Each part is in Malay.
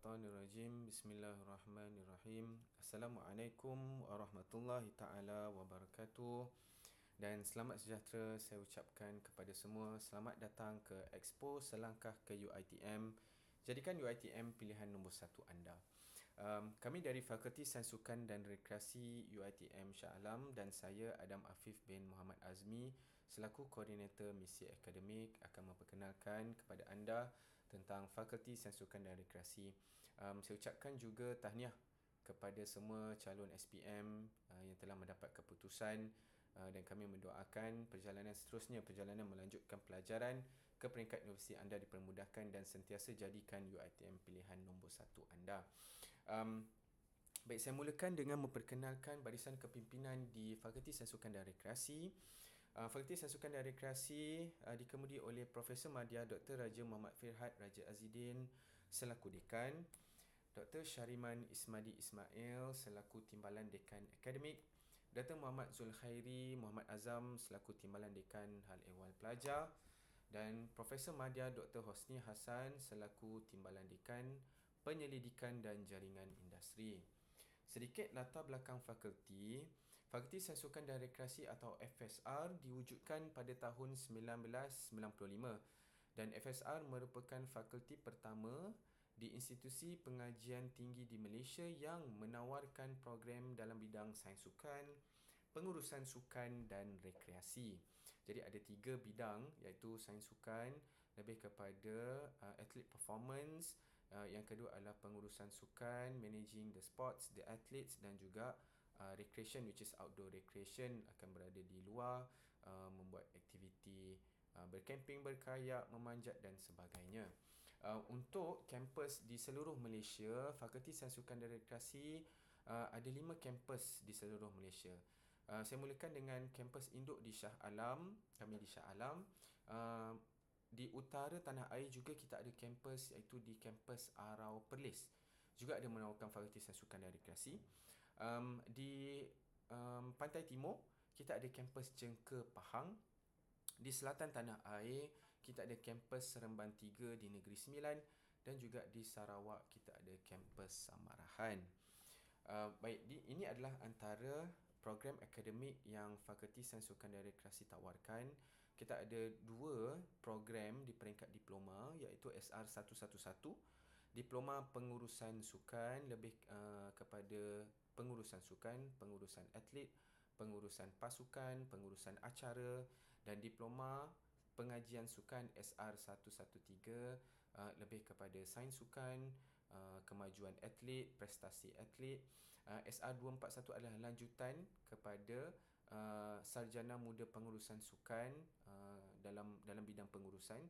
Minasyaitanirrajim Bismillahirrahmanirrahim. Assalamualaikum warahmatullahi ta'ala wabarakatuh. Dan selamat sejahtera saya ucapkan kepada semua. Selamat datang ke Expo Selangkah ke UITM Jadikan UITM pilihan nombor satu anda. Um, Kami dari Fakulti Sains Sukan dan Rekreasi UITM Shah Alam Dan saya Adam Afif bin Muhammad Azmi Selaku Koordinator Misi Akademik Akan memperkenalkan kepada anda tentang Fakulti Sains Sukan dan Rekreasi. Um, saya ucapkan juga tahniah kepada semua calon SPM uh, yang telah mendapat keputusan uh, dan kami mendoakan perjalanan seterusnya perjalanan melanjutkan pelajaran ke peringkat universiti anda dipermudahkan dan sentiasa jadikan UiTM pilihan nombor satu anda. Um, baik, saya mulakan dengan memperkenalkan barisan kepimpinan di Fakulti Sains Sukan dan Rekreasi. Fakulti Sains Sukan dan Rekreasi uh, dikemudi oleh Profesor Madya Dr. Raja Muhammad Firhad Raja Azidin selaku Dekan, Dr. Syariman Ismadi Ismail selaku Timbalan Dekan Akademik, Dr. Muhammad Zulkhairi Muhammad Azam selaku Timbalan Dekan Hal Ehwal Pelajar dan Profesor Madya Dr. Hosni Hassan selaku Timbalan Dekan Penyelidikan dan Jaringan Industri. Sedikit latar belakang fakulti. Fakulti Sains Sukan dan Rekreasi atau FSR diwujudkan pada tahun 1995 dan FSR merupakan fakulti pertama di institusi pengajian tinggi di Malaysia yang menawarkan program dalam bidang sains sukan, pengurusan sukan dan rekreasi. Jadi ada tiga bidang iaitu sains sukan lebih kepada uh, athlete performance, uh, yang kedua adalah pengurusan sukan, managing the sports, the athletes dan juga uh, recreation which is outdoor recreation akan berada di luar uh, membuat aktiviti uh, bercamping, berkayak, memanjat dan sebagainya. Uh, untuk kampus di seluruh Malaysia, Fakulti Sains Sukan dan Rekreasi uh, ada lima kampus di seluruh Malaysia. Uh, saya mulakan dengan kampus induk di Shah Alam, kami di Shah Alam. Uh, di utara tanah air juga kita ada kampus iaitu di kampus Arau Perlis. Juga ada menawarkan Fakulti Sains Sukan dan Rekreasi. Um, di um, pantai timur, kita ada kampus Jengke Pahang. Di selatan tanah air, kita ada kampus Seremban 3 di Negeri Sembilan. Dan juga di Sarawak, kita ada kampus Samarahan. Uh, baik, di, ini adalah antara program akademik yang Fakulti Sains Sukan dan Rekreasi tawarkan. Kita ada dua program di peringkat diploma iaitu SR 111 Diploma Pengurusan Sukan lebih uh, kepada pengurusan sukan, pengurusan atlet, pengurusan pasukan, pengurusan acara dan diploma pengajian sukan SR113 uh, lebih kepada sains sukan, uh, kemajuan atlet, prestasi atlet. Uh, SR241 adalah lanjutan kepada uh, sarjana muda pengurusan sukan uh, dalam dalam bidang pengurusan.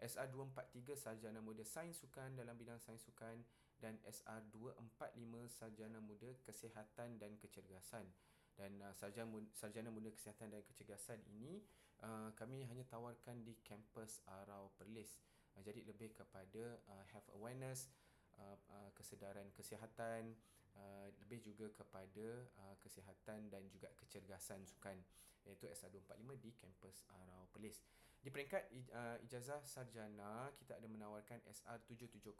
SR243 sarjana muda sains sukan dalam bidang sains sukan dan SR245 sarjana muda kesihatan dan kecergasan. Dan uh, sarjana muda, sarjana muda kesihatan dan kecergasan ini uh, kami hanya tawarkan di kampus Arau Perlis. Uh, jadi lebih kepada uh, health awareness uh, uh, kesedaran kesihatan uh, lebih juga kepada uh, kesihatan dan juga kecergasan sukan. Iaitu SR245 di kampus Arau Perlis. Di peringkat uh, ijazah sarjana kita ada menawarkan SR770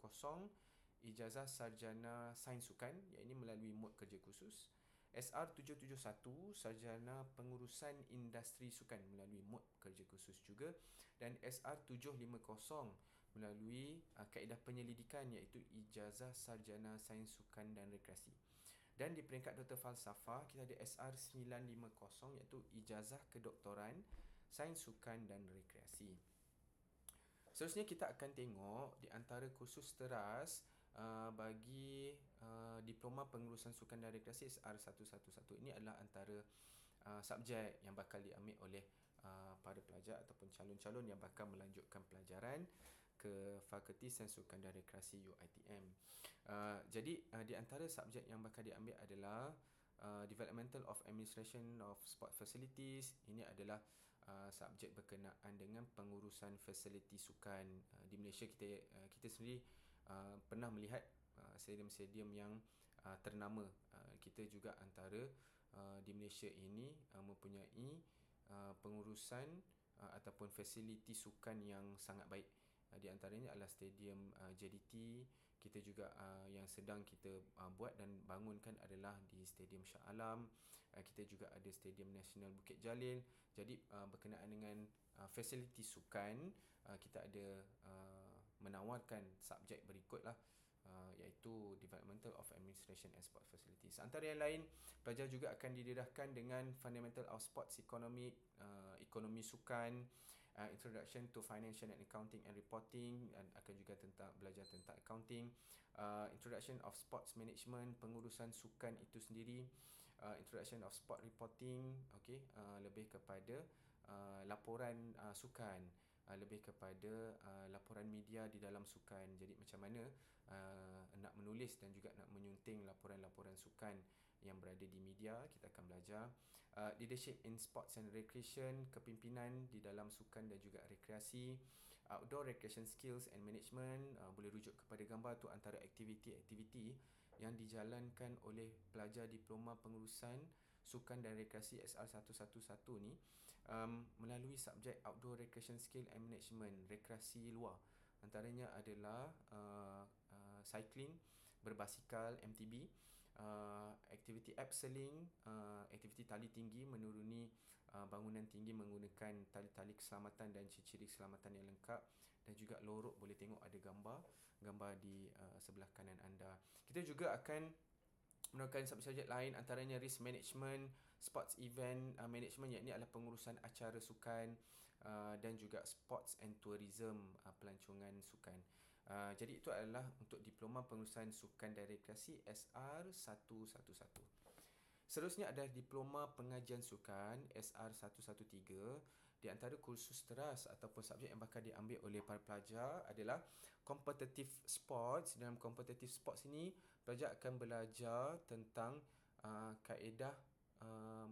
ijazah sarjana sains sukan iaitu melalui mod kerja khusus. SR771 Sarjana Pengurusan Industri Sukan melalui mod kerja khusus juga dan SR750 melalui uh, kaedah penyelidikan iaitu Ijazah Sarjana Sains Sukan dan Rekreasi. Dan di peringkat Doktor Falsafah kita ada SR950 iaitu Ijazah Kedoktoran Sains Sukan dan Rekreasi. Seterusnya kita akan tengok di antara kursus teras Uh, bagi uh, diploma pengurusan sukan dan rekreasi SR111 ini adalah antara uh, subjek yang bakal diambil oleh uh, para pelajar ataupun calon-calon yang bakal melanjutkan pelajaran ke Fakulti Sains Sukan dan Rekreasi UiTM. Uh, jadi uh, di antara subjek yang bakal diambil adalah uh, Developmental of Administration of Sport Facilities. Ini adalah uh, subjek berkenaan dengan pengurusan fasiliti sukan. Uh, di Malaysia kita uh, kita sendiri Uh, pernah melihat uh, stadium-stadium yang uh, ternama. Uh, kita juga antara uh, di Malaysia ini uh, mempunyai uh, pengurusan uh, ataupun fasiliti sukan yang sangat baik. Uh, di antaranya adalah stadium uh, JDT kita juga uh, yang sedang kita uh, buat dan bangunkan adalah di Stadium Shah Alam. Uh, kita juga ada Stadium Nasional Bukit Jalil. Jadi uh, berkenaan dengan uh, fasiliti sukan, uh, kita ada uh, menawarkan subjek berikutlah uh, iaitu Developmental of Administration and Sport Facilities. Antara yang lain, pelajar juga akan didedahkan dengan Fundamental of Sports Economic, uh, Ekonomi Sukan, uh, Introduction to Financial and Accounting and Reporting dan akan juga tentang belajar tentang accounting, uh, Introduction of Sports Management, pengurusan sukan itu sendiri, uh, Introduction of Sport Reporting, okay, uh, lebih kepada uh, laporan uh, sukan, uh, lebih kepada uh, laporan media di dalam sukan. Jadi macam mana uh, nak menulis dan juga nak menyunting laporan-laporan sukan yang berada di media, kita akan belajar. Uh, leadership in sports and recreation, kepimpinan di dalam sukan dan juga rekreasi, outdoor recreation skills and management, uh, boleh rujuk kepada gambar tu antara aktiviti-aktiviti yang dijalankan oleh pelajar diploma pengurusan sukan dan rekreasi SR111 ni um, melalui subjek outdoor recreation skill and management rekreasi luar. Antaranya adalah uh, uh, cycling berbasikal MTB uh, aktiviti abseiling uh, aktiviti tali tinggi menuruni uh, bangunan tinggi menggunakan tali-tali keselamatan dan ciri-ciri keselamatan yang lengkap. Dan juga lorok boleh tengok ada gambar gambar di uh, sebelah kanan anda. Kita juga akan menemukan subjek lain antaranya risk management sports event uh, management yang ini adalah pengurusan acara sukan uh, dan juga sports and tourism uh, pelancongan sukan Uh, jadi itu adalah untuk diploma pengurusan sukan dan rekreasi SR111. Seterusnya ada diploma pengajian sukan SR113. Di antara kursus teras ataupun subjek yang bakal diambil oleh para pelajar adalah competitive sports. Dalam competitive sports ini, pelajar akan belajar tentang uh, kaedah uh,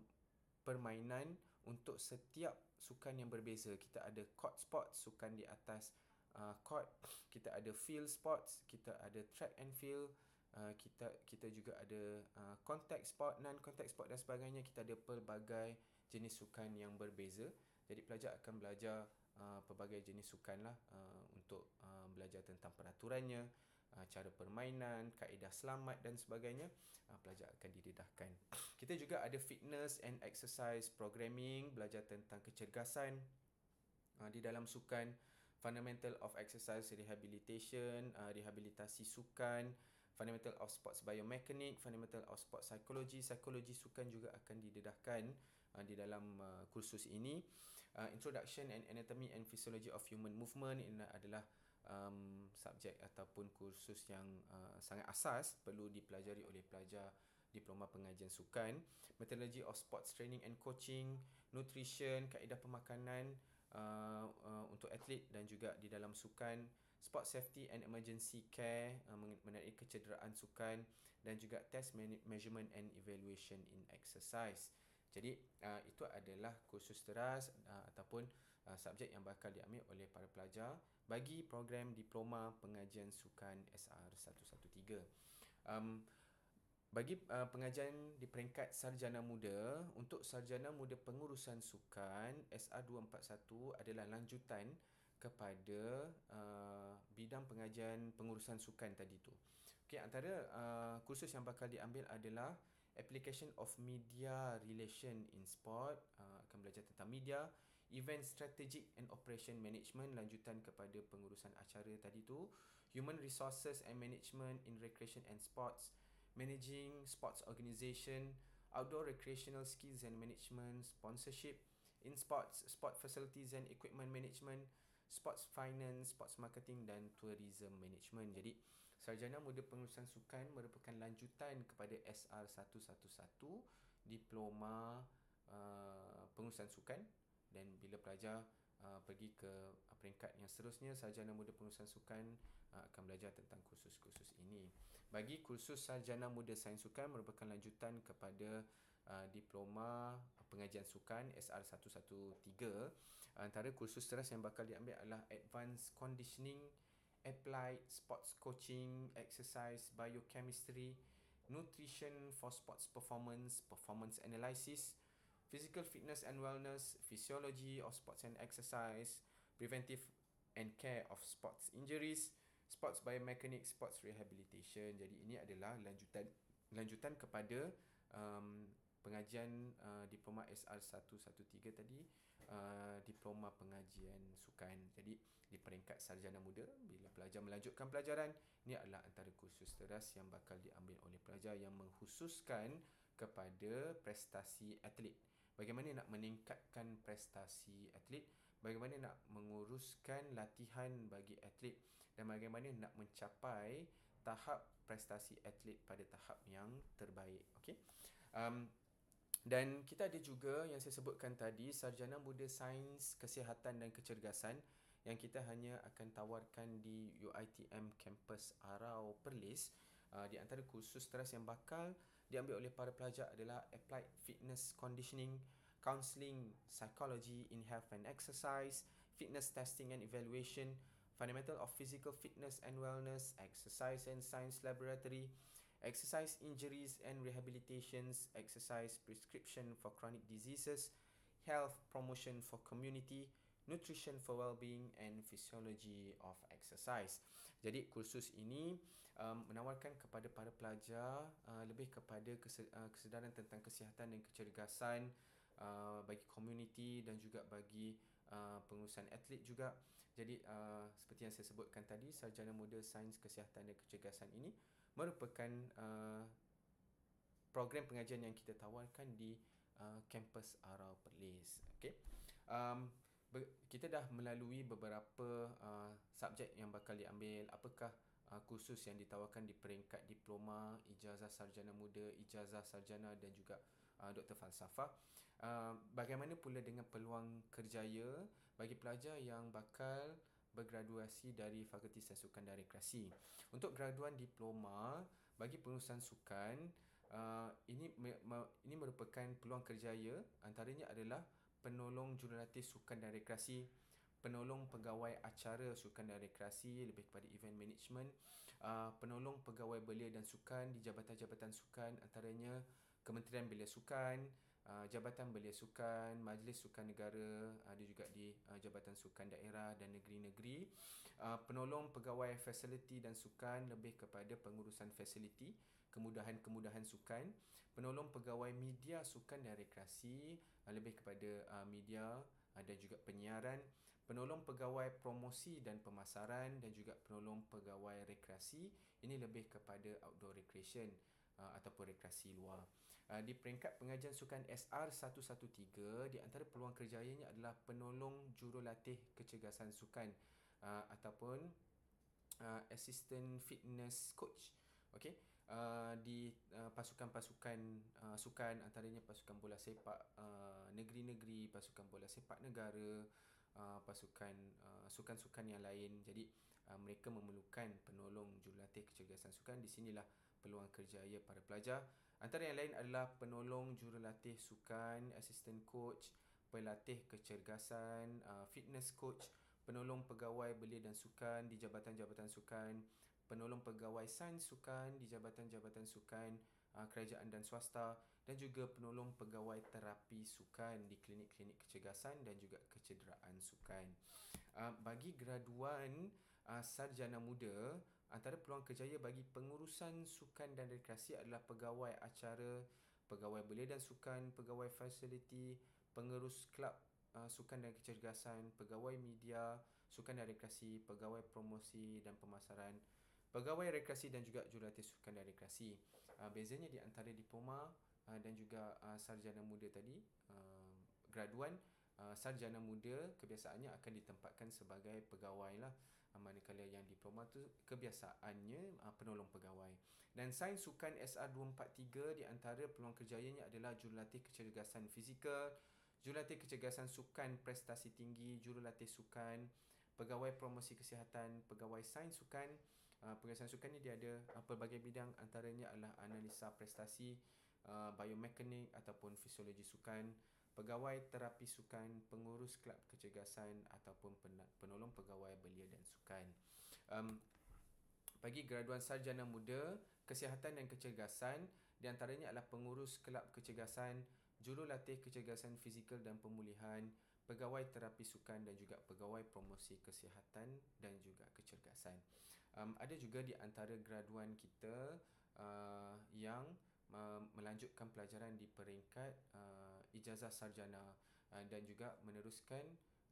permainan untuk setiap sukan yang berbeza. Kita ada court sports, sukan di atas uh, court, kita ada field sports, kita ada track and field, uh, kita kita juga ada uh, contact sport, non contact sport dan sebagainya. Kita ada pelbagai jenis sukan yang berbeza. Jadi pelajar akan belajar uh, pelbagai jenis sukan lah uh, untuk uh, belajar tentang peraturannya, uh, cara permainan, kaedah selamat dan sebagainya. Uh, pelajar akan didedahkan. Kita juga ada fitness and exercise programming, belajar tentang kecergasan uh, di dalam sukan fundamental of exercise rehabilitation, uh, rehabilitasi sukan, fundamental of sports biomechanic, fundamental of sports psychology, psikologi sukan juga akan didedahkan uh, di dalam uh, kursus ini. Uh, introduction and anatomy and physiology of human movement ini adalah um, subjek ataupun kursus yang uh, sangat asas perlu dipelajari oleh pelajar diploma pengajian sukan, methodology of sports training and coaching, nutrition, kaedah pemakanan, uh, uh, untuk atlet dan juga di dalam sukan sport safety and emergency care uh, mengenai kecederaan sukan dan juga test measurement and evaluation in exercise. Jadi uh, itu adalah kursus teras uh, ataupun uh, subjek yang bakal diambil oleh para pelajar bagi program diploma pengajian sukan SR113. Um, bagi uh, pengajian di peringkat sarjana muda, untuk sarjana muda pengurusan sukan, SR241 adalah lanjutan kepada uh, bidang pengajian pengurusan sukan tadi tu. Okey, antara uh, kursus yang bakal diambil adalah Application of Media Relation in Sport, uh, akan belajar tentang media, Event Strategic and Operation Management lanjutan kepada pengurusan acara tadi tu, Human Resources and Management in Recreation and Sports, managing sports organisation, outdoor recreational skills and management, sponsorship in sports, sport facilities and equipment management, sports finance, sports marketing dan tourism management. Jadi, sarjana muda pengurusan sukan merupakan lanjutan kepada SR111 diploma uh, pengurusan sukan dan bila pelajar uh, pergi ke peringkat yang seterusnya sarjana muda pengurusan sukan uh, akan belajar tentang kursus-kursus ini bagi kursus sarjana muda sains sukan merupakan lanjutan kepada uh, diploma pengajian sukan SR113 antara kursus teras yang bakal diambil adalah advanced conditioning applied sports coaching exercise biochemistry nutrition for sports performance performance analysis physical fitness and wellness physiology of sports and exercise preventive and care of sports injuries sports biomechanics, sports rehabilitation. Jadi ini adalah lanjutan lanjutan kepada um, pengajian uh, diploma SR113 tadi uh, diploma pengajian sukan. Jadi di peringkat sarjana muda bila pelajar melanjutkan pelajaran ini adalah antara kursus teras yang bakal diambil oleh pelajar yang mengkhususkan kepada prestasi atlet. Bagaimana nak meningkatkan prestasi atlet, bagaimana nak menguruskan latihan bagi atlet dan bagaimana nak mencapai tahap prestasi atlet pada tahap yang terbaik. Okey. Um, dan kita ada juga yang saya sebutkan tadi sarjana muda sains kesihatan dan kecergasan yang kita hanya akan tawarkan di UiTM Campus Arau Perlis uh, di antara kursus teras yang bakal diambil oleh para pelajar adalah Applied Fitness Conditioning, Counselling, Psychology in Health and Exercise, Fitness Testing and Evaluation, Fundamental of Physical Fitness and Wellness, Exercise and Science Laboratory, exercise injuries and rehabilitations, exercise prescription for chronic diseases, health promotion for community, nutrition for well-being and physiology of exercise. Jadi kursus ini um, menawarkan kepada para pelajar uh, lebih kepada uh, kesedaran tentang kesihatan dan kecergasan uh, bagi community dan juga bagi uh, pengurusan atlet juga. Jadi uh, seperti yang saya sebutkan tadi, sarjana muda sains kesihatan dan kecergasan ini merupakan uh, program pengajian yang kita tawarkan di uh, kampus Arau Perlis. Okay. Um, kita dah melalui beberapa uh, subjek yang bakal diambil. Apakah uh, kursus yang ditawarkan di peringkat diploma, ijazah sarjana muda, ijazah sarjana dan juga uh, doktor falsafah. Uh, bagaimana pula dengan peluang kerjaya bagi pelajar yang bakal bergraduasi dari Fakulti Sains Sukan dan Rekreasi. Untuk graduan diploma bagi pengurusan sukan, uh, ini ini merupakan peluang kerjaya antaranya adalah penolong jurulatih sukan dan rekreasi, penolong pegawai acara sukan dan rekreasi lebih kepada event management, uh, penolong pegawai belia dan sukan di jabatan-jabatan sukan antaranya Kementerian Belia Sukan, uh, Jabatan Belia Sukan, Majlis Sukan Negara, ada juga di uh, Jabatan Sukan Daerah dan Negeri-Negeri. Penolong pegawai fasiliti dan sukan lebih kepada pengurusan fasiliti, kemudahan-kemudahan sukan. Penolong pegawai media sukan dan rekreasi lebih kepada media dan juga penyiaran. Penolong pegawai promosi dan pemasaran dan juga penolong pegawai rekreasi ini lebih kepada outdoor recreation uh, ataupun rekreasi luar. Uh, di peringkat pengajian sukan SR113 di antara peluang kerjayanya adalah penolong jurulatih kecergasan sukan uh, ataupun uh, assistant fitness coach. Okey uh, di uh, pasukan-pasukan uh, sukan antaranya pasukan bola sepak uh, negeri-negeri pasukan bola sepak negara uh, pasukan uh, sukan-sukan yang lain. Jadi uh, mereka memerlukan penolong jurulatih kecergasan sukan. Di sinilah peluang kerjaya para pelajar Antara yang lain adalah penolong jurulatih sukan, assistant coach, pelatih kecergasan, uh, fitness coach, penolong pegawai belia dan sukan di jabatan-jabatan sukan, penolong pegawai sains sukan di jabatan-jabatan sukan uh, kerajaan dan swasta dan juga penolong pegawai terapi sukan di klinik-klinik kecergasan dan juga kecederaan sukan. Uh, bagi graduan sarjana muda, Antara peluang kerjaya bagi pengurusan sukan dan rekreasi adalah pegawai acara, pegawai belia dan sukan, pegawai fasiliti, pengurus kelab uh, sukan dan kecergasan, pegawai media, sukan dan rekreasi, pegawai promosi dan pemasaran, pegawai rekreasi dan juga jurulatih sukan dan rekreasi. Uh, bezanya di antara diploma uh, dan juga uh, sarjana muda tadi, uh, graduan, uh, sarjana muda kebiasaannya akan ditempatkan sebagai pegawai lah manakala yang diploma tu kebiasaannya uh, penolong pegawai. Dan sains sukan SR243 di antara peluang kerjayanya adalah jurulatih kecergasan fizikal, jurulatih kecergasan sukan prestasi tinggi, jurulatih sukan, pegawai promosi kesihatan, pegawai sains sukan. Uh, pegawai sains sukan ni dia ada uh, pelbagai bidang antaranya adalah analisa prestasi, uh, biomekanik ataupun fisiologi sukan, pegawai terapi sukan, pengurus kelab kecergasan ataupun penolong pegawai belia dan sukan. Um, bagi graduan sarjana muda, kesihatan dan kecergasan di antaranya adalah pengurus kelab kecergasan, jurulatih kecergasan fizikal dan pemulihan, pegawai terapi sukan dan juga pegawai promosi kesihatan dan juga kecergasan. Um, ada juga di antara graduan kita uh, yang uh, melanjutkan pelajaran di peringkat uh, ijazah sarjana uh, dan juga meneruskan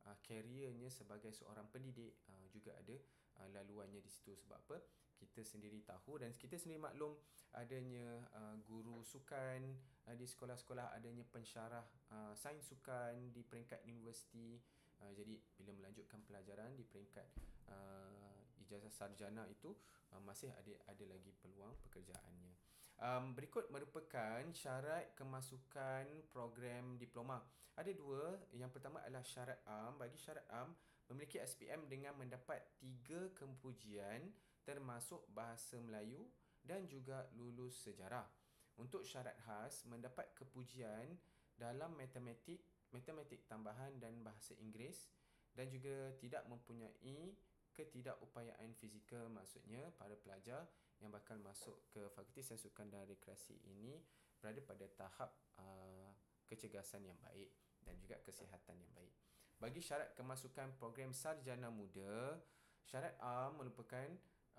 uh, keriernya sebagai seorang pendidik uh, juga ada uh, laluannya di situ. Sebab apa? Kita sendiri tahu dan kita sendiri maklum adanya uh, guru sukan uh, di sekolah-sekolah adanya pensyarah uh, sains sukan di peringkat universiti. Uh, jadi bila melanjutkan pelajaran di peringkat uh, ijazah sarjana itu uh, masih ada ada lagi peluang pekerjaannya. Um, berikut merupakan syarat kemasukan program diploma. Ada dua. Yang pertama adalah syarat am. Bagi syarat am, memiliki SPM dengan mendapat tiga kepujian termasuk bahasa Melayu dan juga lulus sejarah. Untuk syarat khas, mendapat kepujian dalam matematik, matematik tambahan dan bahasa Inggeris dan juga tidak mempunyai ketidakupayaan fizikal maksudnya para pelajar yang bakal masuk ke Fakulti Sains Sukan dan Rekreasi ini berada pada tahap uh, kecergasan yang baik dan juga kesihatan yang baik. Bagi syarat kemasukan program sarjana muda, syarat A merupakan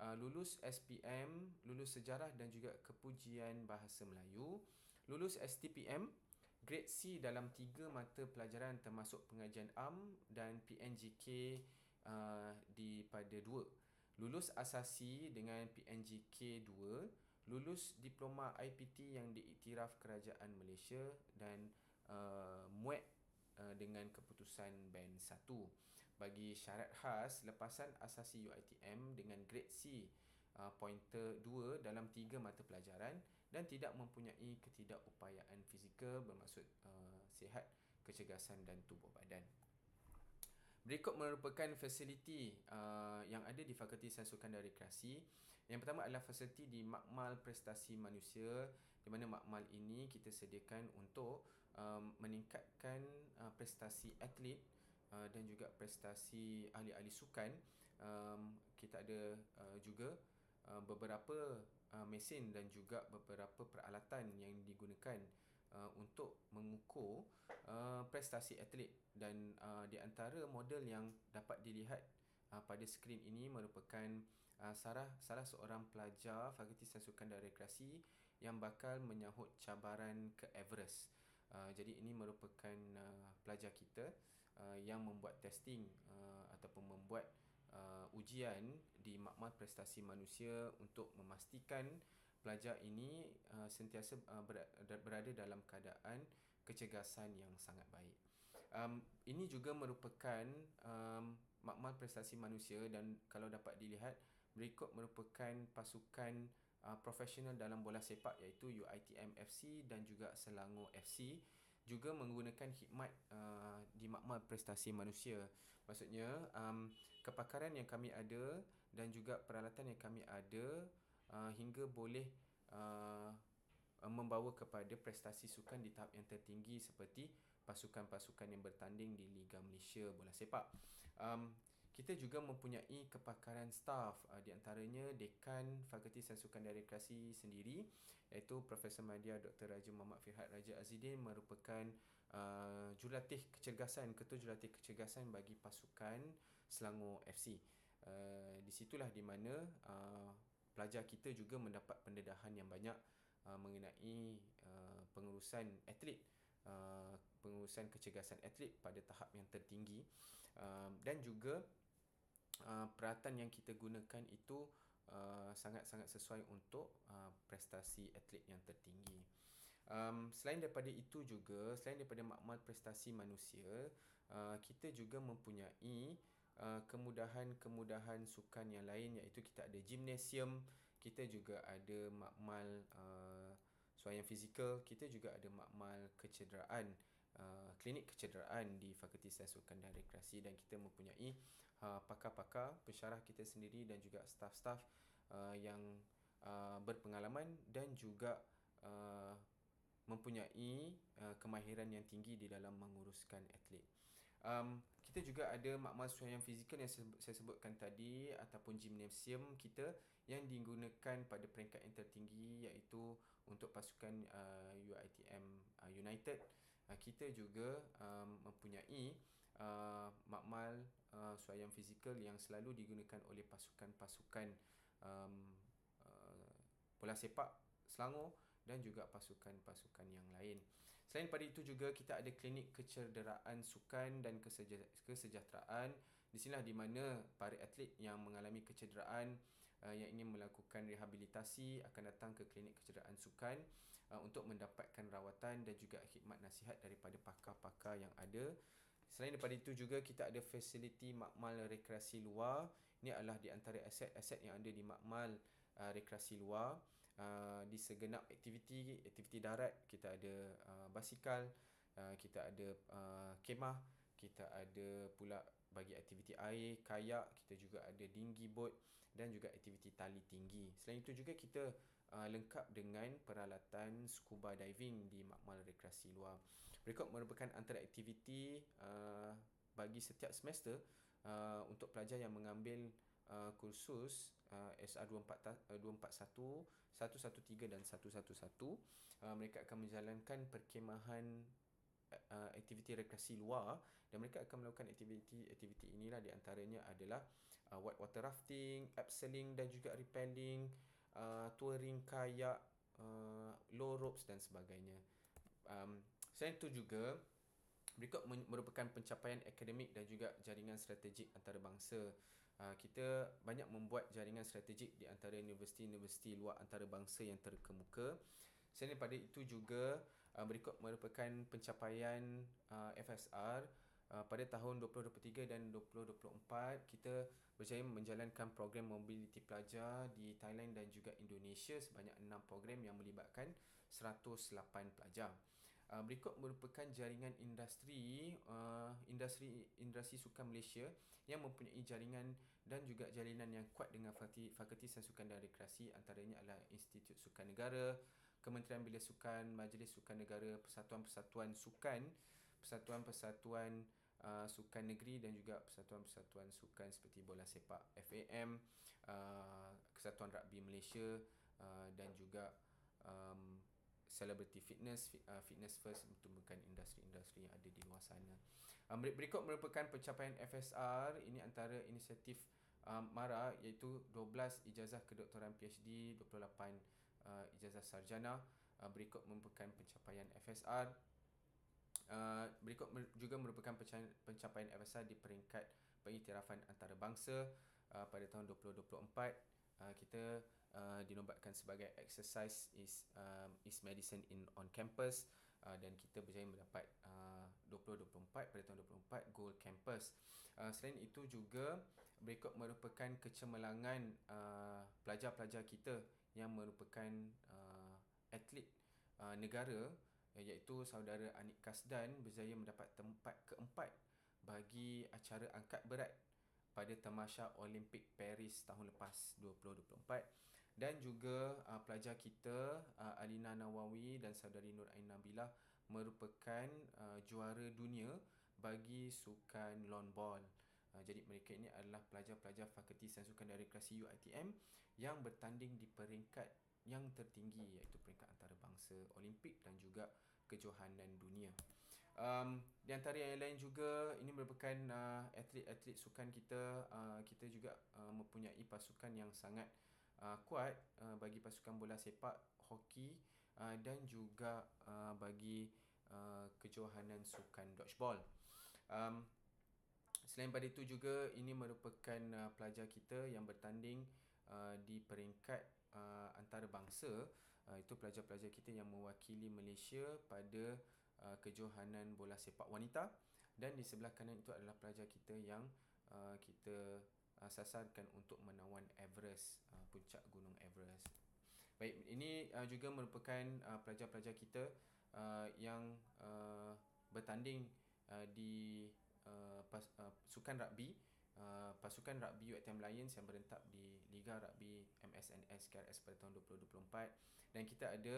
uh, lulus SPM, lulus sejarah dan juga kepujian bahasa Melayu, lulus STPM, grade C dalam tiga mata pelajaran termasuk pengajian am dan PNGK uh, di pada dua lulus asasi dengan PNGK 2 lulus diploma IPT yang diiktiraf kerajaan Malaysia dan uh, muat uh, dengan keputusan band 1 bagi syarat khas lepasan asasi UiTM dengan grade C uh, pointer 2 dalam 3 mata pelajaran dan tidak mempunyai ketidakupayaan fizikal bermaksud uh, sihat kecergasan dan tubuh badan Berikut merupakan fasiliti uh, yang ada di Fakulti Sains Sukan dan Rekreasi. Yang pertama adalah fasiliti di Makmal Prestasi Manusia di mana makmal ini kita sediakan untuk um, meningkatkan uh, prestasi atlet uh, dan juga prestasi ahli-ahli sukan. Um, kita ada uh, juga uh, beberapa uh, mesin dan juga beberapa peralatan yang digunakan uh, untuk mengukur uh, prestasi atlet dan uh, di antara model yang dapat dilihat uh, pada skrin ini merupakan uh, salah salah seorang pelajar Fakulti Sains Sukan dan Rekreasi yang bakal menyahut cabaran ke Everest. Uh, jadi ini merupakan uh, pelajar kita uh, yang membuat testing uh, ataupun membuat uh, ujian di makmal prestasi manusia untuk memastikan pelajar ini uh, sentiasa uh, berada dalam keadaan kecergasan yang sangat baik. Um, ini juga merupakan um, makmal prestasi manusia dan kalau dapat dilihat berikut merupakan pasukan uh, profesional dalam bola sepak iaitu UiTM FC dan juga Selangor FC juga menggunakan khidmat uh, di makmal prestasi manusia. Maksudnya um, kepakaran yang kami ada dan juga peralatan yang kami ada uh, hingga boleh uh, membawa kepada prestasi sukan di tahap yang tertinggi seperti pasukan-pasukan yang bertanding di Liga Malaysia Bola Sepak. Um, kita juga mempunyai kepakaran staff uh, di antaranya Dekan Fakulti Sukan dan Rekreasi sendiri iaitu Profesor Madya Dr. Raja Muhammad Firhad Raja Azidin merupakan uh, jurulatih kecergasan, ketua jurulatih kecergasan bagi pasukan Selangor FC. Uh, di situlah di mana uh, pelajar kita juga mendapat pendedahan yang banyak uh, mengenai uh, pengurusan atlet uh, pengurusan kecergasan atlet pada tahap yang tertinggi uh, dan juga uh, peralatan yang kita gunakan itu uh, sangat-sangat sesuai untuk uh, prestasi atlet yang tertinggi. Um, selain daripada itu juga, selain daripada makmal prestasi manusia, uh, kita juga mempunyai Uh, kemudahan-kemudahan sukan yang lain iaitu kita ada gymnasium, kita juga ada makmal uh, suaian fizikal, kita juga ada makmal kecederaan, uh, klinik kecederaan di Fakulti Sains Sukan dan Rekreasi dan kita mempunyai uh, pakar-pakar pensyarah kita sendiri dan juga staf-staf uh, yang uh, berpengalaman dan juga uh, mempunyai uh, kemahiran yang tinggi di dalam menguruskan atlet um, kita juga ada makmal suaian fizikal yang saya sebutkan tadi ataupun gymnasium kita yang digunakan pada peringkat yang tertinggi iaitu untuk pasukan uh, UiTM uh, United uh, kita juga um, mempunyai uh, makmal uh, suaian fizikal yang selalu digunakan oleh pasukan-pasukan um, uh, bola sepak Selangor dan juga pasukan-pasukan yang lain. Selain pada itu juga kita ada klinik kecederaan sukan dan kesejahteraan. Di sinilah di mana para atlet yang mengalami kecederaan uh, yang ingin melakukan rehabilitasi akan datang ke klinik kecederaan sukan uh, untuk mendapatkan rawatan dan juga khidmat nasihat daripada pakar-pakar yang ada. Selain daripada itu juga kita ada fasiliti makmal rekreasi luar. Ini adalah di antara aset-aset yang ada di makmal uh, rekreasi luar. Uh, di segenap aktiviti aktiviti darat kita ada uh, basikal, uh, kita ada uh, kemah, kita ada pula bagi aktiviti air, kayak, kita juga ada dinghy boat dan juga aktiviti tali tinggi. Selain itu juga kita uh, lengkap dengan peralatan scuba diving di makmal rekreasi luar. Berikut merupakan antara aktiviti uh, bagi setiap semester uh, untuk pelajar yang mengambil uh, kursus uh, SR 241, 113 dan 111 uh, mereka akan menjalankan perkemahan uh, aktiviti rekreasi luar dan mereka akan melakukan aktiviti-aktiviti inilah di antaranya adalah uh, white water rafting, abseiling dan juga rappelling, uh, touring kayak, uh, low ropes dan sebagainya. Um, selain itu juga berikut merupakan pencapaian akademik dan juga jaringan strategik antarabangsa. Uh, kita banyak membuat jaringan strategik di antara universiti-universiti luar antarabangsa yang terkemuka. Selain daripada itu juga uh, berikut merupakan pencapaian uh, FSR uh, pada tahun 2023 dan 2024 kita berjaya menjalankan program mobiliti pelajar di Thailand dan juga Indonesia sebanyak 6 program yang melibatkan 108 pelajar. Uh, berikut merupakan jaringan industri uh, industri industri sukan Malaysia yang mempunyai jaringan dan juga jalinan yang kuat dengan Fakulti, Fakulti Sukan dan Rekreasi antaranya adalah Institut Sukan Negara, Kementerian Bila Sukan, Majlis Sukan Negara, Persatuan-Persatuan Sukan, Persatuan-Persatuan uh, Sukan Negeri dan juga Persatuan-Persatuan Sukan seperti Bola Sepak FAM, uh, Kesatuan Rugby Malaysia uh, dan juga um, celebrity fitness uh, fitness first bukan industri-industri yang ada di luar sana. Um, berikut merupakan pencapaian FSR ini antara inisiatif um, MARA iaitu 12 ijazah kedoktoran PhD, 28 uh, ijazah sarjana. Uh, berikut merupakan pencapaian FSR. Uh, berikut juga merupakan pencapaian FSR di peringkat pengiktirafan antarabangsa uh, pada tahun 2024. Uh, kita uh, dinobatkan sebagai exercise is um, is medicine in on campus uh, dan kita berjaya mendapat uh, 2024 pada tahun 2024 gold campus. Uh, selain itu juga berikut merupakan kecemerlangan uh, pelajar-pelajar kita yang merupakan uh, atlet uh, negara iaitu saudara Anik Kasdan berjaya mendapat tempat keempat bagi acara angkat berat pada Tamasya Olimpik Paris tahun lepas 2024 dan juga uh, pelajar kita uh, Alina Nawawi dan saudari Nur Ain Nabilah merupakan uh, juara dunia bagi sukan lawn ball. Uh, jadi mereka ini adalah pelajar-pelajar Fakulti Sains Sukan dan Rekreasi UiTM yang bertanding di peringkat yang tertinggi iaitu peringkat antarabangsa Olimpik dan juga kejohanan dunia. Um, di antara yang lain juga ini merupakan uh, atlet-atlet sukan kita uh, kita juga uh, mempunyai pasukan yang sangat uh, kuat uh, bagi pasukan bola sepak, hoki uh, dan juga uh, bagi uh, kejohanan sukan dodgeball. Um, selain pada itu juga ini merupakan uh, pelajar kita yang bertanding uh, di peringkat uh, antarabangsa uh, itu pelajar-pelajar kita yang mewakili Malaysia pada uh, kejohanan bola sepak wanita dan di sebelah kanan itu adalah pelajar kita yang uh, kita sasarkan untuk menawan Everest, uh, puncak gunung Everest. Baik, ini uh, juga merupakan uh, pelajar-pelajar kita uh, yang uh, bertanding uh, di uh, pas, uh, sukan rugby, uh, pasukan rugby UiTM Lions yang berentap di Liga Rugby MSNS KRS pada tahun 2024 dan kita ada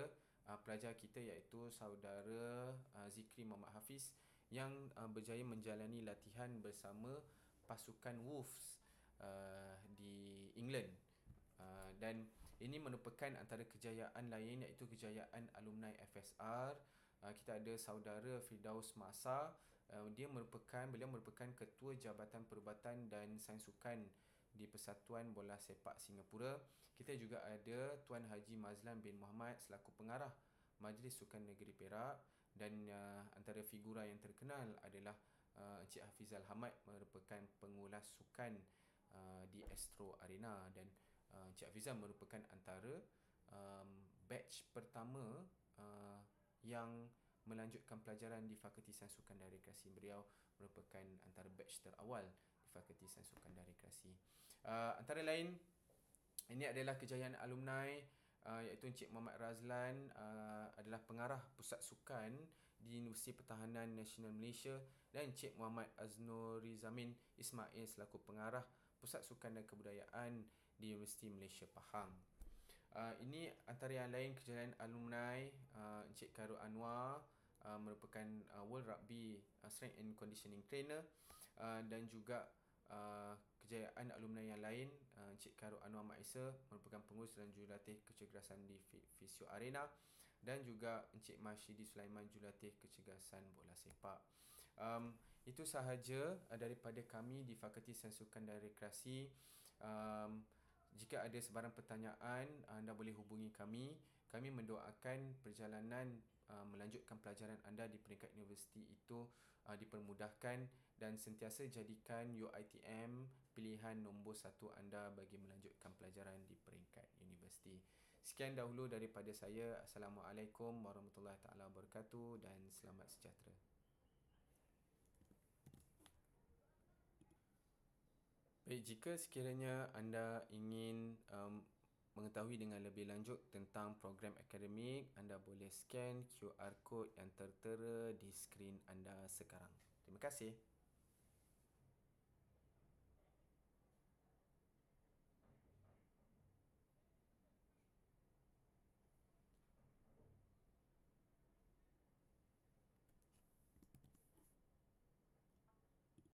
uh, pelajar kita iaitu saudara uh, Zikri Muhammad Hafiz yang uh, berjaya menjalani latihan bersama pasukan Wolves uh, di England. Uh, dan ini merupakan antara kejayaan lain iaitu kejayaan alumni FSR uh, kita ada saudara Firdaus Masa. Uh, dia merupakan beliau merupakan ketua Jabatan Perubatan dan Sains Sukan di Persatuan Bola Sepak Singapura. Kita juga ada Tuan Haji Mazlan bin Muhammad selaku pengarah Majlis Sukan Negeri Perak. Dan uh, antara figura yang terkenal adalah uh, Encik Hafizal Hamad merupakan pengulas sukan uh, di Astro Arena dan uh, Encik Hafizal merupakan antara um, batch pertama uh, yang melanjutkan pelajaran di Fakulti Sains Sukan dan Rekreasi. Beliau merupakan antara batch terawal di Fakulti Sains Sukan dan Rekreasi. Uh, antara lain ini adalah kejayaan alumni uh, iaitu Encik Muhammad Razlan uh, adalah pengarah pusat sukan di Universiti Pertahanan Nasional Malaysia dan Encik Muhammad Aznuri Zamin Ismail selaku pengarah pusat sukan dan kebudayaan di Universiti Malaysia Pahang. Uh, ini antara yang lain kejayaan alumni uh, Encik Karul Anwar uh, merupakan uh, World Rugby uh, Strength and Conditioning Trainer uh, dan juga uh, kejayaan alumni yang lain uh, Encik Karul Anwar Maisa merupakan pengurus dan jurulatih kecergasan di Fisio Arena dan juga Encik Mashidi Sulaiman jurulatih kecergasan bola sepak. Um, itu sahaja uh, daripada kami di Fakulti Sains Sukan dan Rekreasi. Um, jika ada sebarang pertanyaan, anda boleh hubungi kami. Kami mendoakan perjalanan uh, melanjutkan pelajaran anda di peringkat universiti itu uh, dipermudahkan dan sentiasa jadikan UiTM pilihan nombor satu anda bagi melanjutkan pelajaran di peringkat universiti. Sekian dahulu daripada saya. Assalamualaikum warahmatullahi taala wabarakatuh dan selamat sejahtera. Baik, jika sekiranya anda ingin um, mengetahui dengan lebih lanjut tentang program akademik, anda boleh scan QR code yang tertera di skrin anda sekarang. Terima kasih.